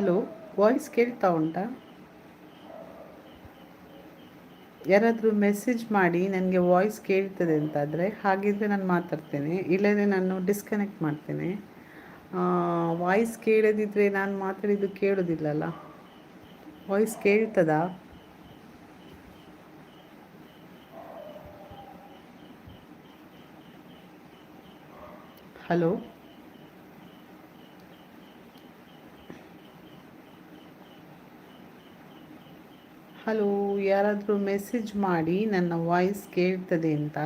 hello voice ಕೇಳ್ತಾ ಉಂಟಾ? ಯಾರಾದರೂ ಮೆಸೇಜ್ ಮಾಡಿ ನನಗೆ ವಾಯ್ಸ್ ಕೇಳ್ತದೆ ಅಂತಾದರೆ ಹಾಗಿದ್ರೆ ನಾನು ಮಾತಾಡ್ತೇನೆ. ಇಲ್ಲದೇ ನಾನು ಡಿಸ್ಕನೆಕ್ಟ್ ಮಾಡ್ತೇನೆ. ವಾಯ್ಸ್ ಕೇಳದಿದ್ದರೆ ನಾನು ಮಾತಾಡಿದ್ದು ಕೇಳೋದಿಲ್ಲಲ್ಲ? ವಾಯ್ಸ್ ಕೇಳ್ತದಾ? ಹಲೋ? ಹಲೋ ಯಾರಾದರೂ ಮೆಸೇಜ್ ಮಾಡಿ ನನ್ನ ವಾಯ್ಸ್ ಕೇಳ್ತದೆ ಅಂತ.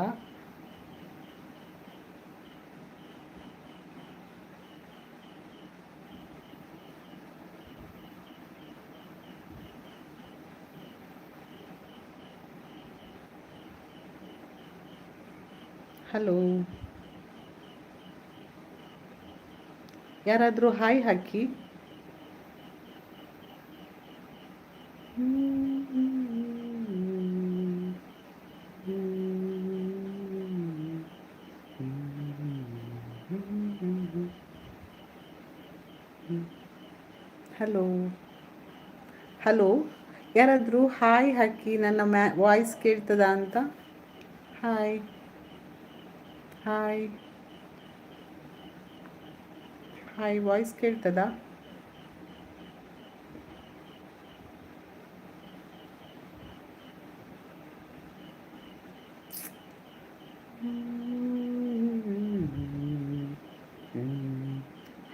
ಹಲೋ. ಯಾರಾದರೂ ಹಾಯ್ ಹಾಕಿ. ಹಲೋ ಹಲೋ ಯಾರಾದರೂ ಹಾಯ್ ಹಾಕಿ ನನ್ನ ಮ್ಯಾ ವಾಯ್ಸ್ ಕೇಳ್ತದ ಅಂತ? ಹಾಯ್ ಹಾಯ್ ಹಾಯ್ ವಾಯ್ಸ್ ಕೇಳ್ತದ?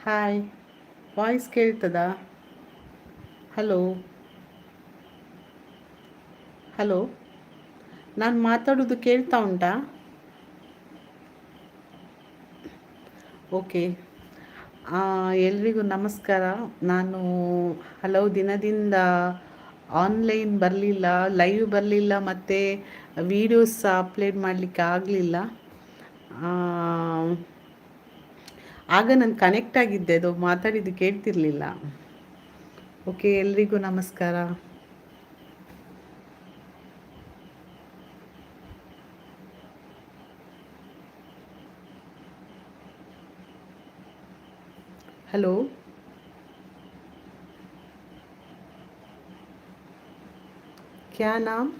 ಹಾಯ್ ವಾಯ್ಸ್ ಕೇಳ್ತದಾ? ಹಲೋ ಹಲೋ ನಾನು ಮಾತಾಡೋದು ಕೇಳ್ತಾ ಉಂಟಾ? ಓಕೆ ಎಲ್ರಿಗೂ ನಮಸ್ಕಾರ. ನಾನು ಹಲವು ದಿನದಿಂದ ಆನ್ಲೈನ್ ಬರಲಿಲ್ಲ ಲೈವ್ ಬರಲಿಲ್ಲ ಮತ್ತು ವೀಡಿಯೋಸ್ ಅಪ್ಲೋಡ್ ಮಾಡಲಿಕ್ಕೆ ಆಗಲಿಲ್ಲ. ಆಗ ನಾನು ಕನೆಕ್ಟ್ ಆಗಿದ್ದೆ ಅದು ಮಾತಾಡಿದ್ದು ಕೇಳ್ತಿರ್ಲಿಲ್ಲ. ಓಕೆ ಎಲ್ರಿಗೂ ನಮಸ್ಕಾರ. ಹಲೋ ಕ್ಯಾ ನಾಮ್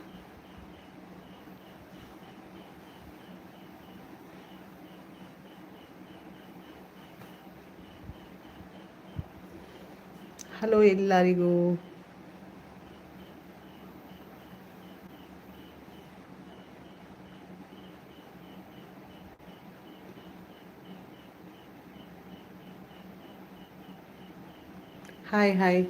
ಹಲೋ ಎಲ್ಲರಿಗೂ ಹಾಯ್ ಹಾಯ್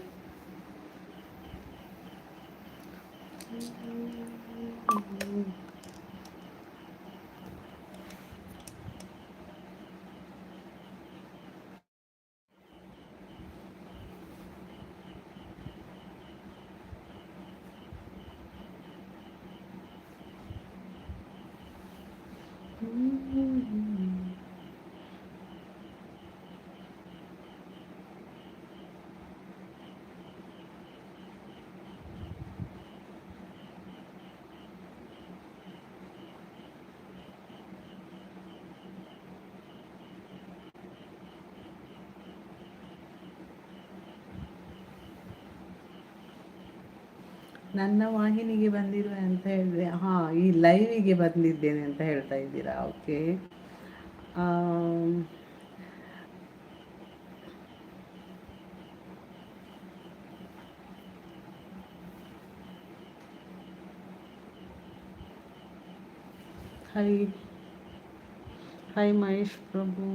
ನನ್ನ ವಾಹಿನಿಗೆ ಬಂದಿರುವೆ ಅಂತ ಹೇಳಿದ್ರೆ, ಹಾಂ, ಈ ಲೈವಿಗೆ ಬಂದಿದ್ದೇನೆ ಅಂತ ಹೇಳ್ತಾ ಇದ್ದೀರಾ? Okay hi hi Mahesh Prabhu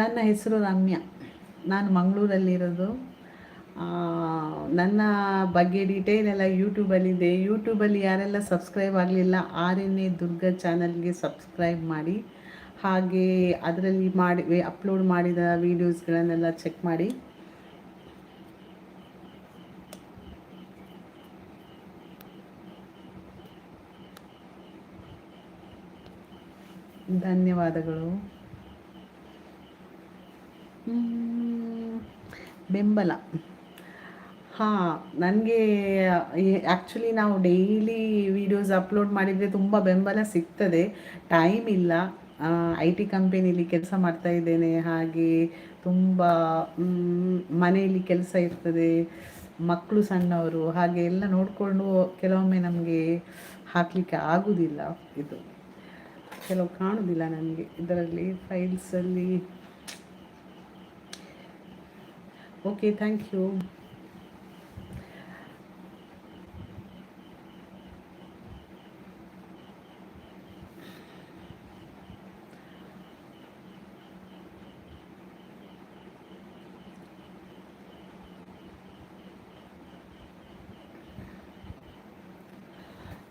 ನನ್ನ ಹೆಸರು ರಮ್ಯ. ನಾನು ಮಂಗಳೂರಲ್ಲಿರೋದು. ನನ್ನ ಬಗ್ಗೆ ಡೀಟೇಲ್ ಎಲ್ಲ ಯೂಟ್ಯೂಬಲ್ಲಿದೆ ಯೂಟ್ಯೂಬಲ್ಲಿ ಯಾರೆಲ್ಲ ಸಬ್ಸ್ಕ್ರೈಬ್ ಆಗಲಿಲ್ಲ ಆರ್ ಎನ್ ಎ ದುರ್ಗ ಚಾನಲ್ಗೆ ಸಬ್ಸ್ಕ್ರೈಬ್ ಮಾಡಿ. ಹಾಗೆ ಅದರಲ್ಲಿ ಮಾಡಿ ಅಪ್ಲೋಡ್ ಮಾಡಿದ ವೀಡಿಯೋಸ್ಗಳನ್ನೆಲ್ಲ ಚೆಕ್ ಮಾಡಿ. ಧನ್ಯವಾದಗಳು. ಬೆಂಬಲ. ಹಾಂ, ನನಗೆ ಆ್ಯಕ್ಚುಲಿ ನಾವು ಡೈಲಿ ವೀಡಿಯೋಸ್ ಅಪ್ಲೋಡ್ ಮಾಡಿದರೆ ತುಂಬ ಬೆಂಬಲ ಸಿಗ್ತದೆ. ಟೈಮ್ ಇಲ್ಲ. ಐ ಟಿ ಕಂಪೆನಿಲಿ ಕೆಲಸ ಮಾಡ್ತಾ ಇದ್ದೇನೆ. ಹಾಗೆ ತುಂಬ ಮನೆಯಲ್ಲಿ ಕೆಲಸ ಇರ್ತದೆ. ಮಕ್ಕಳು ಸಣ್ಣವರು, ಹಾಗೆ ಎಲ್ಲ ನೋಡಿಕೊಂಡು ಕೆಲವೊಮ್ಮೆ ನಮಗೆ ಹಾಕಲಿಕ್ಕೆ ಆಗೋದಿಲ್ಲ ಇದು. ಕೆಲವು ಕಾಣುವುದಿಲ್ಲ ನನಗೆ. ಇದರಲ್ಲಿ ಫೈಲ್ಸಲ್ಲಿ ಓಕೆ ಥ್ಯಾಂಕ್ ಯು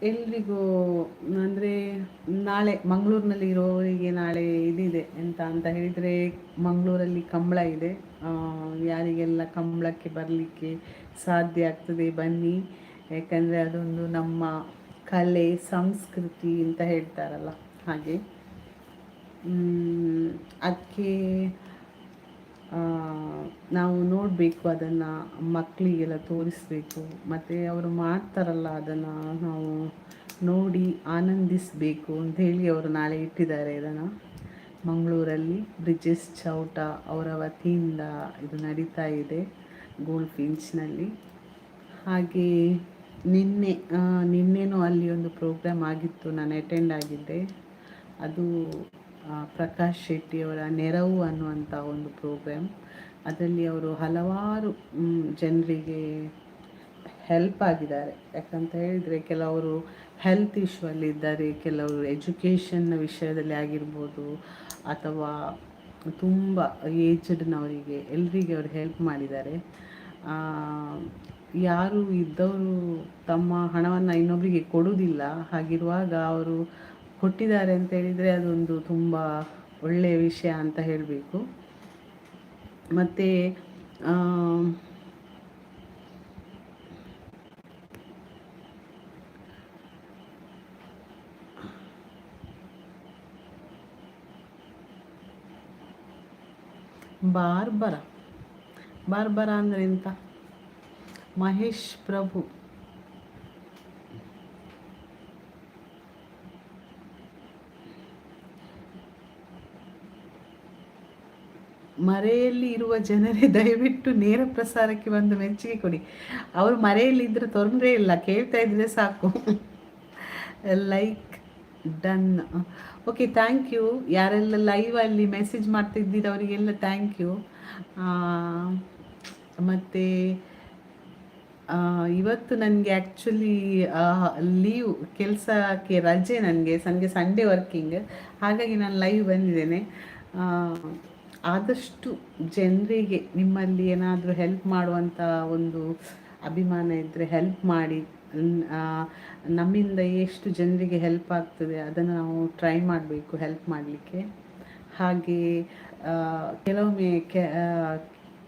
ಎಲ್ರಿಗೂ ಅಂದರೆ ನಾಳೆ ಮಂಗಳೂರಿನಲ್ಲಿ ಇರೋರಿಗೆ ನಾಳೆ ಇದಿದೆ ಎಂತ ಅಂತ ಹೇಳಿದರೆ ಮಂಗಳೂರಲ್ಲಿ ಕಂಬಳ ಇದೆ. ಯಾರಿಗೆಲ್ಲ ಕಂಬಳಕ್ಕೆ ಬರಲಿಕ್ಕೆ ಸಾಧ್ಯ ಆಗ್ತದೆ ಬನ್ನಿ. ಯಾಕಂದರೆ ಅದೊಂದು ನಮ್ಮ ಕಲೆ, ಸಂಸ್ಕೃತಿ ಅಂತ ಹೇಳ್ತಾರಲ್ಲ ಹಾಗೆ. ಅದಕ್ಕೆ ನಾವು ನೋಡಬೇಕು ಅದನ್ನು ಮಕ್ಕಳಿಗೆಲ್ಲ ತೋರಿಸ್ಬೇಕು. ಮತ್ತು ಅವರು ಮಾಡ್ತಾರಲ್ಲ ಅದನ್ನು ನಾವು ನೋಡಿ ಆನಂದಿಸಬೇಕು ಅಂತ ಹೇಳಿ ಅವರು ನಾಳೆ ಇಟ್ಟಿದ್ದಾರೆ ಇದನ್ನು. ಮಂಗಳೂರಲ್ಲಿ ಬ್ರಿಜೆಸ್ ಚೌಟ ಅವರ ವತಿಯಿಂದ ಇದು ನಡೀತಾ ಇದೆ ಗೋಲ್ಡ್ ಫಿಂಚ್ನಲ್ಲಿ ಹಾಗೆ ನಿನ್ನೆ ನಿನ್ನೆನೂ ಅಲ್ಲಿ ಒಂದು ಪ್ರೋಗ್ರಾಮ್ ಆಗಿತ್ತು, ನಾನು ಅಟೆಂಡ್ ಆಗಿದ್ದೆ. ಅದು ಪ್ರಕಾಶ್ ಶೆಟ್ಟಿಯವರ ನೆರವು ಅನ್ನುವಂಥ ಒಂದು ಪ್ರೋಗ್ರಾಮ್ ಅದರಲ್ಲಿ ಅವರು ಹಲವಾರು ಜನರಿಗೆ ಹೆಲ್ಪ್ ಆಗಿದ್ದಾರೆ. ಯಾಕಂತ ಹೇಳಿದರೆ ಕೆಲವರು ಹೆಲ್ತ್ ಇಶ್ಯೂ ಅಲ್ಲಿ ಇದ್ದಾರೆ, ಕೆಲವರು ಎಜುಕೇಷನ್ ವಿಷಯದಲ್ಲಿ ಆಗಿರ್ಬೋದು, ಅಥವಾ ತುಂಬ ಏಜ್ಡ್ನವರಿಗೆ ಎಲ್ರಿಗೆ ಅವರು ಹೆಲ್ಪ್ ಮಾಡಿದ್ದಾರೆ. ಯಾರು ಇದ್ದವರು ತಮ್ಮ ಹಣವನ್ನು ಇನ್ನೊಬ್ಬರಿಗೆ ಕೊಡುವುದಿಲ್ಲ. ಹಾಗಿರುವಾಗ ಅವರು ಕೊಟ್ಟಿದ್ದಾರೆ ಅಂತ ಹೇಳಿದರೆ ಅದೊಂದು ತುಂಬ ಒಳ್ಳೆಯ ವಿಷಯ ಅಂತ ಹೇಳಬೇಕು. ಮತ್ತು ಬಾರ್ಬರ. ಬಾರ್ಬರ ಅಂದರೆ ಎಂತ? ಮಹೇಶ್ ಪ್ರಭು. ಮರೆಯಲ್ಲಿ ಇರುವ ಜನರೇ ದಯವಿಟ್ಟು ನೇರ ಪ್ರಸಾರಕ್ಕೆ ಬಂದು ಮೆಚ್ಚುಗೆ ಕೊಡಿ. ಅವರು ಮರೆಯಲ್ಲಿ ಇದ್ರೆ ತೊಂದರೆ ಇಲ್ಲ. ಕೇಳ್ತಾ ಇದ್ರೆ ಸಾಕು. Like done okay thank you ಯಾರೆಲ್ಲ ಲೈವ್ ಅಲ್ಲಿ ಮೆಸೇಜ್ ಮಾಡ್ತಿದ್ದೀರ ಅವರಿಗೆಲ್ಲ ಥ್ಯಾಂಕ್ ಯು ಮತ್ತು ಇವತ್ತು ನನಗೆ ಆ್ಯಕ್ಚುಲಿ ಲೀವ್ ಕೆಲಸಕ್ಕೆ ರಜೆ ನನಗೆ. ಸಂಜೆ ಸಂಡೇ ವರ್ಕಿಂಗ್ ಹಾಗಾಗಿ ನಾನು ಲೈವ್ ಬಂದಿದ್ದೇನೆ. ಆದಷ್ಟು ಜನರಿಗೆ ನಿಮ್ಮಲ್ಲಿ ಏನಾದರೂ ಹೆಲ್ಪ್ ಮಾಡುವಂಥ ಒಂದು ಅಭಿಮಾನ ಇದ್ದರೆ ಹೆಲ್ಪ್ ಮಾಡಿ. ನಮ್ಮಿಂದ ಎಷ್ಟು ಜನರಿಗೆ ಹೆಲ್ಪ್ ಆಗ್ತದೆ ಅದನ್ನು ನಾವು ಟ್ರೈ ಮಾಡಬೇಕು ಹೆಲ್ಪ್ ಮಾಡಲಿಕ್ಕೆ. ಹಾಗೆ ಕೆಲವೊಮ್ಮೆ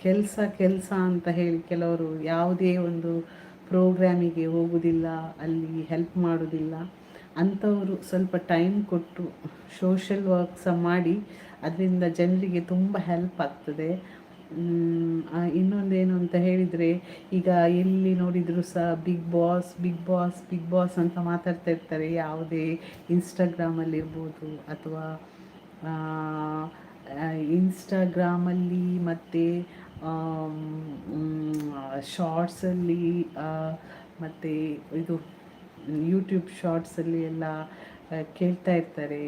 ಕೆಲಸ ಕೆಲಸ ಅಂತ ಹೇಳಿ ಕೆಲವರು ಯಾವುದೇ ಒಂದು ಪ್ರೋಗ್ರಾಮಿಗೆ ಹೋಗುವುದಿಲ್ಲ ಅಲ್ಲಿ ಹೆಲ್ಪ್ ಮಾಡೋದಿಲ್ಲ. ಅಂಥವರು ಸ್ವಲ್ಪ ಟೈಮ್ ಕೊಟ್ಟು ಸೋಷಲ್ ವರ್ಕ್ ಸಹ ಮಾಡಿ, ಅದರಿಂದ ಜನರಿಗೆ ತುಂಬ ಹೆಲ್ಪ್ ಆಗ್ತದೆ. ಇನ್ನೊಂದೇನು ಅಂತ ಹೇಳಿದರೆ, ಈಗ ಎಲ್ಲಿ ನೋಡಿದರೂ ಸಹ Bigg Boss Bigg Boss Bigg Boss ಅಂತ ಮಾತಾಡ್ತಾ ಇರ್ತಾರೆ. ಯಾವುದೇ ಇನ್ಸ್ಟಾಗ್ರಾಮಲ್ಲಿರ್ಬೋದು ಅಥವಾ ಇನ್ಸ್ಟಾಗ್ರಾಮಲ್ಲಿ ಮತ್ತು ಶಾರ್ಟ್ಸಲ್ಲಿ ಮತ್ತು ಇದು ಯೂಟ್ಯೂಬ್ ಶಾರ್ಟ್ಸಲ್ಲಿ ಎಲ್ಲ ಕೇಳ್ತಾ ಇರ್ತಾರೆ.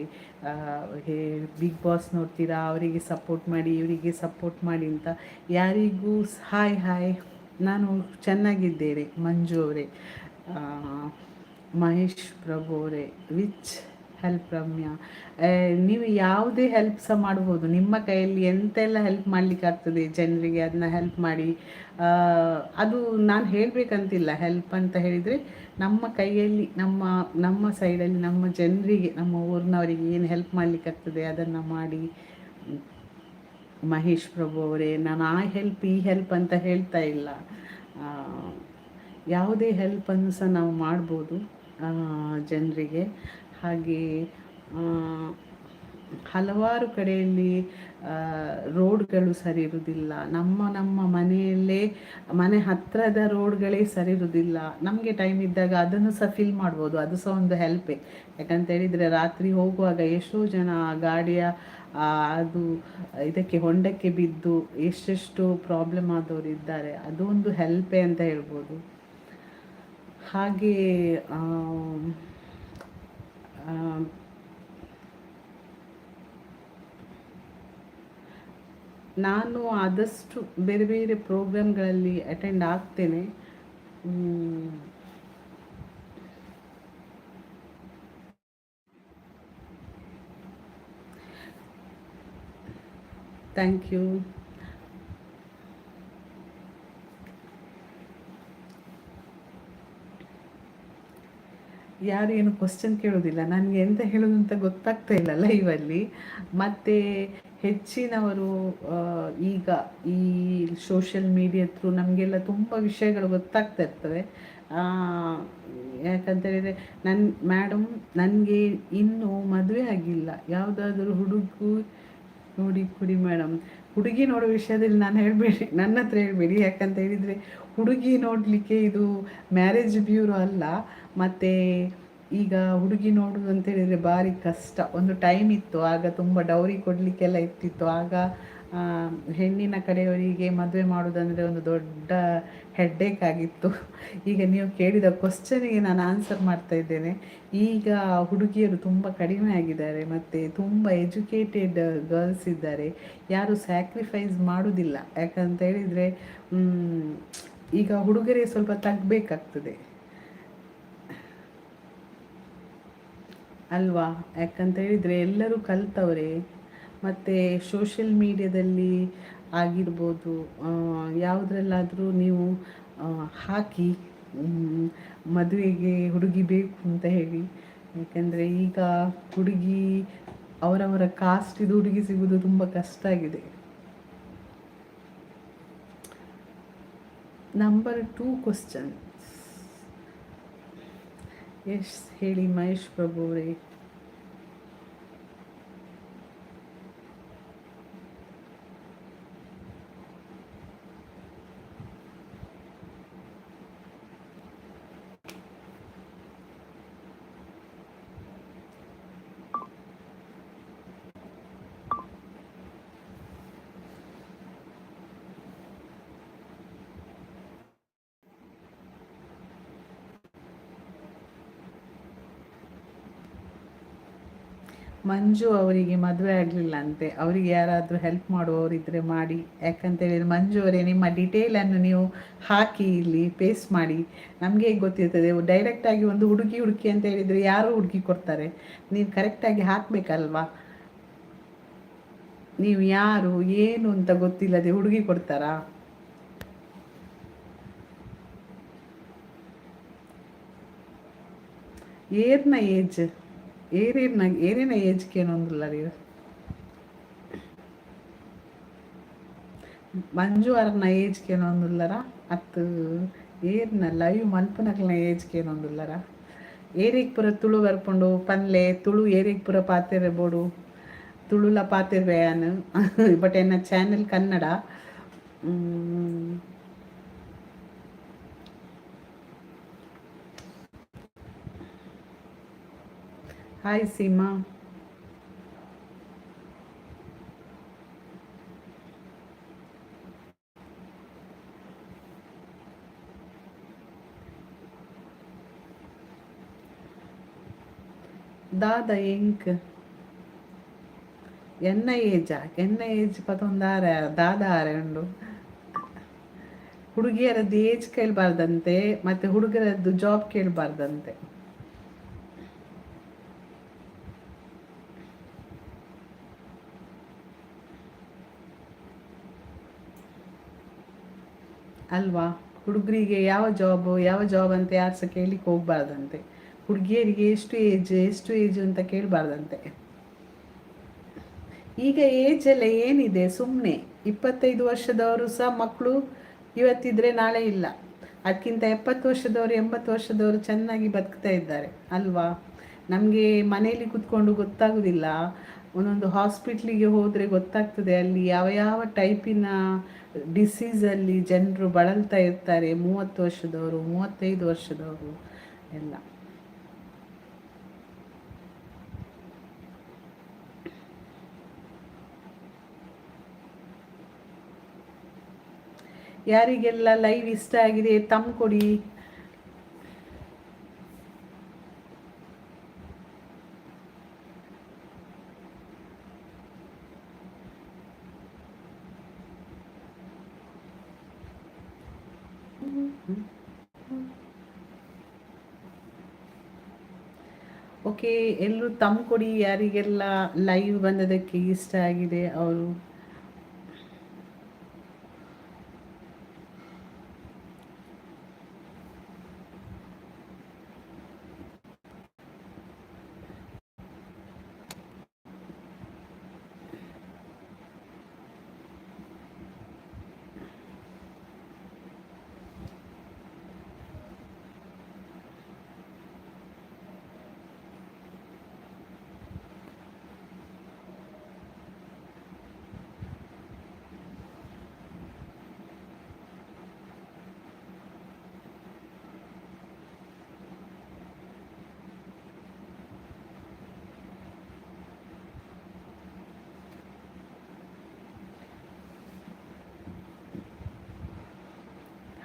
ಹೇ ಬಿಗ್ ಬಾಸ್ ನೋಡ್ತೀರಾ, ಅವರಿಗೆ ಸಪೋರ್ಟ್ ಮಾಡಿ, ಇವರಿಗೆ ಸಪೋರ್ಟ್ ಮಾಡಿ ಅಂತ. ಯಾರಿಗೂ ಹಾಯ್ ಹಾಯ್ ನಾನು ಚೆನ್ನಾಗಿದ್ದೇನೆ, ಮಂಜು ಅವರೇ. ಮಹೇಶ್ ಪ್ರಭು ಅವರೇ ವಿಚ್ ಹೆಲ್ಪ್ ರಮ್ಯಾ ನೀವು ಯಾವುದೇ ಹೆಲ್ಪ್ ಸಹ ಮಾಡ್ಬೋದು. ನಿಮ್ಮ ಕೈಯಲ್ಲಿ ಎಂತೆಲ್ಲ ಹೆಲ್ಪ್ ಮಾಡ್ಲಿಕ್ಕೆ ಆಗ್ತದೆ ಜನರಿಗೆ ಅದನ್ನ ಹೆಲ್ಪ್ ಮಾಡಿ. ಅದು ನಾನು ಹೇಳಬೇಕಂತಿಲ್ಲ. ಹೆಲ್ಪ್ ಅಂತ ಹೇಳಿದರೆ ನಮ್ಮ ಕೈಯಲ್ಲಿ, ನಮ್ಮ ನಮ್ಮ ಸೈಡಲ್ಲಿ ನಮ್ಮ ಜನರಿಗೆ, ನಮ್ಮ ಊರಿನವರಿಗೆ ಏನು ಹೆಲ್ಪ್ ಮಾಡ್ಲಿಕ್ಕೆ ಆಗ್ತದೆ ಅದನ್ನು ಮಾಡಿ. ಮಹೇಶ್ ಪ್ರಭು ಅವರೇ, ನಾನು ಆ ಹೆಲ್ಪ್ ಈ ಹೆಲ್ಪ್ ಅಂತ ಹೇಳ್ತಾ ಇಲ್ಲ. ಯಾವುದೇ ಹೆಲ್ಪನ್ನು ಸಹ ನಾವು ಮಾಡ್ಬೋದು ಜನರಿಗೆ. ಹಾಗೆ ಆ, ಹಲವಾರು ಕಡೆಯಲ್ಲಿ ರೋಡ್ಗಳು ಸರಿ ಇರುವುದಿಲ್ಲ ನಮ್ಮ ನಮ್ಮ ಮನೆಯಲ್ಲೇ ಮನೆ ಹತ್ತಿರದ ರೋಡ್ಗಳೇ ಸರಿ ಇರುವುದಿಲ್ಲ ನಮಗೆ ಟೈಮ್ ಇದ್ದಾಗ ಅದನ್ನು ಸಹ ಫಿಲ್ ಮಾಡ್ಬೋದು. ಅದು ಸಹ ಒಂದು ಹೆಲ್ಪೇ ಯಾಕಂತ ಹೇಳಿದರೆ ರಾತ್ರಿ ಹೋಗುವಾಗ ಎಷ್ಟೋ ಜನ ಗಾಡಿಯ ಅದು ಇದಕ್ಕೆ ಹೊಂಡಕ್ಕೆ ಬಿದ್ದು ಎಷ್ಟೆಷ್ಟು ಪ್ರಾಬ್ಲಮ್ ಆದವರು ಇದ್ದಾರೆ. ಅದು ಒಂದು ಹೆಲ್ಪೇ ಅಂತ ಹೇಳ್ಬೋದು. ಹಾಗೆ ನಾನು ಆದಷ್ಟು ಬೇರೆ ಬೇರೆ ಪ್ರೋಗ್ರಾಮ್ಗಳಲ್ಲಿ ಅಟೆಂಡ್ ಆಗ್ತೇನೆ. ಥ್ಯಾಂಕ್ ಯು ಯಾರು ಏನು ಕ್ವಶನ್ ಕೇಳೋದಿಲ್ಲ. ನನಗೆ ಎಂತ ಹೇಳೋದು ಅಂತ ಗೊತ್ತಾಗ್ತಾ ಇಲ್ಲ ಲೈವಲ್ಲಿ ಮತ್ತು ಹೆಚ್ಚಿನವರು ಈಗ ಈ ಸೋಷಿಯಲ್ ಮೀಡಿಯಾ ಥ್ರೂ ನಮಗೆಲ್ಲ ತುಂಬ ವಿಷಯಗಳು ಗೊತ್ತಾಗ್ತಾ ಇರ್ತವೆ. ಆ, ಯಾಕಂತ ಹೇಳಿದರೆ ನನ್ನ ಮೇಡಮ್ ನನಗೆ ಇನ್ನೂ ಮದುವೆ ಆಗಿಲ್ಲ. ಯಾವುದಾದ್ರೂ ಹುಡುಗು ನೋಡಿ ಕುಡಿ ಮೇಡಮ್ ಹುಡುಗಿ ನೋಡೋ ವಿಷಯದಲ್ಲಿ ನಾನು ಹೇಳಬೇಡಿ, ನನ್ನ ಹತ್ರ ಹೇಳಬೇಡಿ. ಯಾಕಂತ ಹೇಳಿದರೆ, ಹುಡುಗಿ ನೋಡಲಿಕ್ಕೆ ಇದು ಮ್ಯಾರೇಜ್ ಬ್ಯೂರೋ ಅಲ್ಲ, ಮತ್ತು ಈಗ ಹುಡುಗಿ ನೋಡೋದು ಅಂತ ಹೇಳಿದರೆ ಭಾರಿ ಕಷ್ಟ. ಒಂದು ಟೈಮ್ ಇತ್ತು, ಆಗ ತುಂಬ ಡೌರಿ ಕೊಡಲಿಕ್ಕೆಲ್ಲ ಇರ್ತಿತ್ತು. ಆಗ ಹೆಣ್ಣಿನ ಕಡೆಯವರಿಗೆ ಮದುವೆ ಮಾಡೋದಂದರೆ ಒಂದು ದೊಡ್ಡ ಹೆಡ್ಡೇಕ್ ಆಗಿತ್ತು. ಈಗ ನೀವು ಕೇಳಿದ ಕ್ವಶನಿಗೆ ನಾನು ಆನ್ಸರ್ ಮಾಡ್ತಾ ಇದ್ದೇನೆ. ಈಗ ಹುಡುಗಿಯರು ತುಂಬ ಕಡಿಮೆ ಆಗಿದ್ದಾರೆ ಮತ್ತು ತುಂಬ ಎಜುಕೇಟೆಡ್ ಗರ್ಲ್ಸ್ ಇದ್ದಾರೆ. ಯಾರು ಸ್ಯಾಕ್ರಿಫೈಸ್ ಮಾಡೋದಿಲ್ಲ ಯಾಕಂತ ಹೇಳಿದರೆ ಈಗ ಹುಡುಗರೇ ಸ್ವಲ್ಪ ತಗ್ಬೇಕಾಗ್ತದೆ. ಅಲ್ವಾ? ಯಾಕಂತ ಹೇಳಿದರೆ ಎಲ್ಲರೂ ಕಲ್ತವ್ರೆ. ಮತ್ತು ಸೋಷಿಯಲ್ ಮೀಡಿಯಾದಲ್ಲಿ ಆಗಿರ್ಬೋದು ಯಾವುದ್ರಲ್ಲಾದರೂ ನೀವು ಹಾಕಿ ಮದುವೆಗೆ ಹುಡುಗಿ ಬೇಕು ಅಂತ ಹೇಳಿ. ಯಾಕೆಂದರೆ ಈಗ ಹುಡುಗಿ, ಅವರವರ ಕಾಸ್ಟ್ ಇದು ಹುಡುಗಿ ಸಿಗೋದು ತುಂಬ ಕಷ್ಟ ಆಗಿದೆ. ನಂಬರ್ ಟೂ ಕ್ವಶನ್ ಎಸ್ ಹೇಳಿ ಮಹೇಶ್ ಪ್ರಭು ಅವರೇ. ಮಂಜು ಅವರಿಗೆ ಮದುವೆ ಆಗಲಿಲ್ಲ ಅಂತೆ ಅವರಿಗೆ ಯಾರಾದರೂ ಹೆಲ್ಪ್ ಮಾಡುವವರಿದ್ದರೆ ಮಾಡಿ. ಯಾಕಂತೇಳಿದರೆ ಮಂಜು ಅವರೇ, ನಿಮ್ಮ ಡೀಟೇಲನ್ನು ನೀವು ಹಾಕಿ ಇಲ್ಲಿ ಪೇಸ್ಟ್ ಮಾಡಿ. ನಮಗೆ ಗೊತ್ತಿರ್ತದೆ ಡೈರೆಕ್ಟಾಗಿ ಒಂದು ಹುಡುಗಿ ಹುಡುಕಿ ಅಂತ ಹೇಳಿದರೆ ಯಾರು ಹುಡುಗಿ ಕೊಡ್ತಾರೆ? ನೀವು ಕರೆಕ್ಟಾಗಿ ಹಾಕಬೇಕಲ್ವಾ? ನೀವು ಯಾರು, ಏನು ಅಂತ ಗೊತ್ತಿಲ್ಲದೆ ಹುಡುಗಿ ಕೊಡ್ತಾರಾ? ಏರ್ನ ಏಜ್ ಏರೇನ ಏನೇನು ಏಜ್ಗೆ ರೀ ಮಂಜು ಅವ್ರನ್ನ ಏಜ್ಗೆ ಏನೊಂದಿಲ್ಲರ ಅತ್ತು ಏರ್ನ ಲೈವ್ ಮಲ್ಪನಕ್ಲ ಏಜ್ಗೆ ಏನೊಂದಿಲ್ಲರ ಏರಿಗ್ ಪುರ ತುಳು ಬರ್ಕೊಂಡು ಪನ್ಲೆ, ತುಳು ಏರಿಗ್ ಪುರ ಪಾತೆರೆ ಬೋಡು, ತುಳುಲ ಪಾತಿರ್ವೆ ಬಟ್ ಎನ್ನ ಚಾನೆಲ್ ಕನ್ನಡ. ಹಾಯ್ ಸೀಮಾ ದಾದ ಎಂಕ್ ಎನ್ನ ಏಜ ಎನ್ನ ಏಜ್ ಪತ್ತೊಂದಾರ ದಾದ ಆರೆ ಉಂಡು ಹುಡುಗಿಯರದ್ದು ಏಜ್ ಕೇಳಬಾರ್ದಂತೆ ಮತ್ತೆ ಹುಡುಗರದ್ದು ಜಾಬ್ ಕೇಳಬಾರ್ದಂತೆ ಅಲ್ವಾ? ಹುಡುಗರಿಗೆ ಯಾವ ಜಾಬು ಯಾವ ಜಾಬ್ ಅಂತ ಯಾರು ಸಹ ಕೇಳಲಿಕ್ಕೆ ಹೋಗ್ಬಾರ್ದಂತೆ. ಹುಡುಗಿಯರಿಗೆ ಎಷ್ಟು ಏಜ್ ಎಷ್ಟು ಏಜ್ ಅಂತ ಕೇಳಬಾರ್ದಂತೆ. ಈಗ ಏಜ್ ಎಲ್ಲ ಏನಿದೆ? ಸುಮ್ಮನೆ ಇಪ್ಪತ್ತೈದು ವರ್ಷದವರು ಸಹ ಮಕ್ಕಳು ಇವತ್ತಿದ್ರೆ ನಾಳೆ ಇಲ್ಲ. ಅದಕ್ಕಿಂತ ಎಪ್ಪತ್ತು ವರ್ಷದವರು, ಎಂಬತ್ತು ವರ್ಷದವರು ಚೆನ್ನಾಗಿ ಬದುಕ್ತಾ ಇದ್ದಾರೆ. ಅಲ್ವಾ? ನಮಗೆ ಮನೆಯಲ್ಲಿ ಕೂತ್ಕೊಂಡು ಗೊತ್ತಾಗೋದಿಲ್ಲ. ಒಂದೊಂದು ಹಾಸ್ಪಿಟ್ಲಿಗೆ ಹೋದರೆ ಗೊತ್ತಾಗ್ತದೆ ಅಲ್ಲಿ ಯಾವ ಯಾವ ಟೈಪಿನ ಡಿಸೀಸಲ್ಲಿ ಜನರು ಬಳಲ್ತಾ ಇರ್ತಾರೆ, ಮೂವತ್ತು ವರ್ಷದವರು, ಮೂವತ್ತೈದು ವರ್ಷದವರು ಎಲ್ಲ. ಯಾರಿಗೆಲ್ಲ ಲೈವ್ ಇಷ್ಟ ಆಗಿದೆ ತಮ್ಮ ಕೊಡಿ. ಓಕೆ ಎಲ್ಲರೂ ತಮ್ಮ ಕೊಡಿ ಯಾರಿಗೆಲ್ಲ ಲೈವ್ ಬಂದದಕ್ಕೆ ಇಷ್ಟ ಆಗಿದೆ ಅವರು.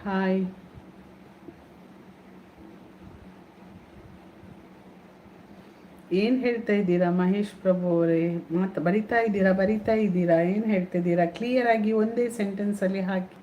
ಹಾಯ್ ಏನು ಹೇಳ್ತಾ ಇದ್ದೀರಾ ಮಹೇಶ್ ಪ್ರಭು ಅವರೇ? ಮಾತು ಬರಿತಾ ಇದ್ದೀರಾ ಬರಿತಾ ಇದ್ದೀರಾ? ಏನು ಹೇಳ್ತಾ ಇದ್ದೀರಾ? ಕ್ಲಿಯರ್ ಆಗಿ ಒಂದೇ ಸೆಂಟೆನ್ಸ್ ಅಲ್ಲಿ ಹಾಕಿ.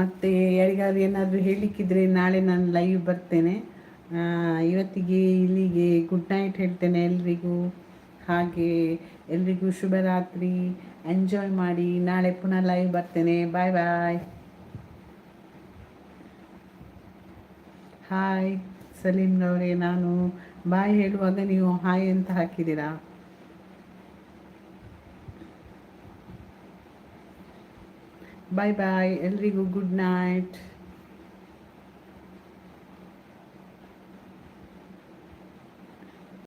ಮತ್ತು ಯಾರಿಗಾದ್ರು ಏನಾದರೂ ಹೇಳಲಿಕ್ಕಿದ್ರೆ ನಾಳೆ ನಾನು ಲೈವ್ ಬರ್ತೇನೆ. ಇವತ್ತಿಗೆ ಇಲ್ಲಿಗೆ ಗುಡ್ ನೈಟ್ ಹೇಳ್ತೇನೆ ಎಲ್ರಿಗೂ. ಹಾಗೆ ಎಲ್ರಿಗೂ ಶುಭರಾತ್ರಿ ಎಂಜಾಯ್ ಮಾಡಿ ನಾಳೆ ಪುನಃ ಲೈವ್ ಬರ್ತೇನೆ. ಬಾಯ್ ಬಾಯ್ ಹಾಯ್ ಸಲೀಮ್ನವರೇ ನಾನು ಬಾಯ್ ಹೇಳುವಾಗ ನೀವು ಹಾಯ್ ಅಂತ ಹಾಕಿದ್ದೀರಾ? ಬಾಯ್ ಬಾಯ್ ಎಲ್ರಿಗೂ ಗುಡ್ ನೈಟ್